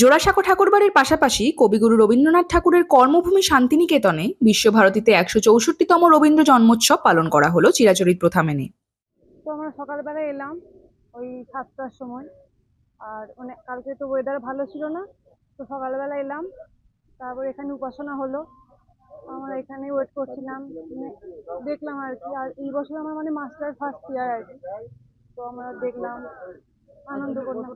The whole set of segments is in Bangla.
জোড়াসাঁকো ঠাকুরবাড়ির পাশাপাশি কবিগুরু রবীন্দ্রনাথ ঠাকুরের কর্মভূমি শান্তিনিকেতনে বিশ্বভারতীতে একশো চৌষট্টিতম রবীন্দ্র জন্মোৎসব পালন করা হলো চিরাচরিত প্রথা মেনে তো আমরা সকালবেলা এলাম, ওই সাতটার সময়। আর মানে কালকে তো ওয়েদার ভালো ছিল না, তো সকালবেলা এলাম। তারপর এখানে উপাসনা হলো। আমরা এখানে ওয়েট করছিলাম মানে দেখলাম আর কি। আর এই বছর আমার মানে মাস্টার ফার্স্ট ইয়ার আর কি। তো আমরা দেখলাম আনন্দ করলাম।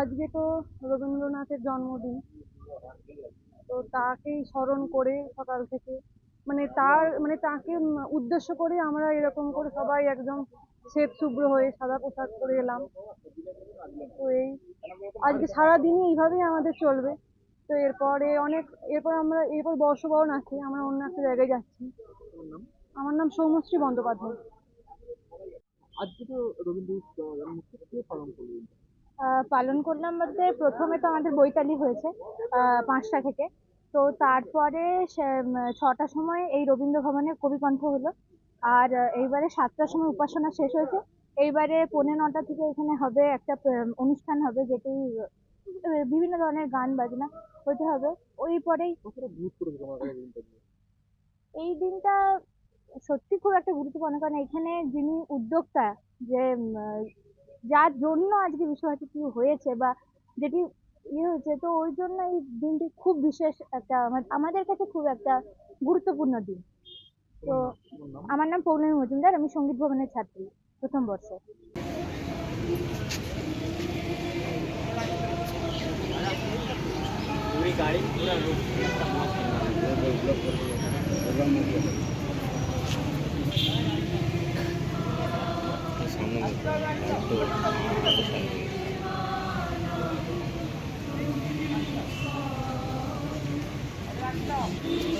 আজকে তো রবীন্দ্রনাথের জন্মদিন। তো তাকেই স্মরণ করে সকাল থেকে মানে তার মানে তাকে উদ্দেশ্য করে আমরা এরকম করে সবাই একদম শ্বেত শুভ্র হয়ে সাদা পোশাক পরে এলাম। তো এই আজকে সারাদিনই এইভাবেই আমাদের চলবে। তো এরপরে অনেক এরপর আমরা এরপর বর্ষবরণ আছে আমরা অন্য একটা জায়গায় যাচ্ছি। আমার নাম সৌমশ্রী বন্দ্যোপাধ্যায়। রবীন্দ্র পালন করলেন। আহ পালন করলাম বলতে প্রথমে তো আমাদের বৈতালি হয়েছে পাঁচটা থেকে। তো তারপরে ছটার সময় এই রবীন্দ্র ভবনে কবিকণ্ঠ হলো। আর এইবারে সাতটার সময় উপাসনা শেষ হয়েছে। এইবারে পৌনে নটা থেকে এখানে হবে একটা অনুষ্ঠান হবে যেটি বিভিন্ন ধরনের গান বাজনা হতে হবে। ওই পরেই? এই দিনটা সত্যি খুব একটা গুরুত্বপূর্ণ, কারণ এখানে যিনি উদ্যোক্তা যে যার জন্য আজকে বিশ্বভারতী হয়েছে বা যেটি ইয়ে হয়েছে, তো ওই জন্য এই দিনটি খুব বিশেষ একটা আমা- আমাদের কাছে খুব একটা গুরুত্বপূর্ণ দিন। তো আমার নাম পৌলমী মজুমদার, আমি সংগীত ভবনের ছাত্রী, প্রথম বর্ষে। Thank you.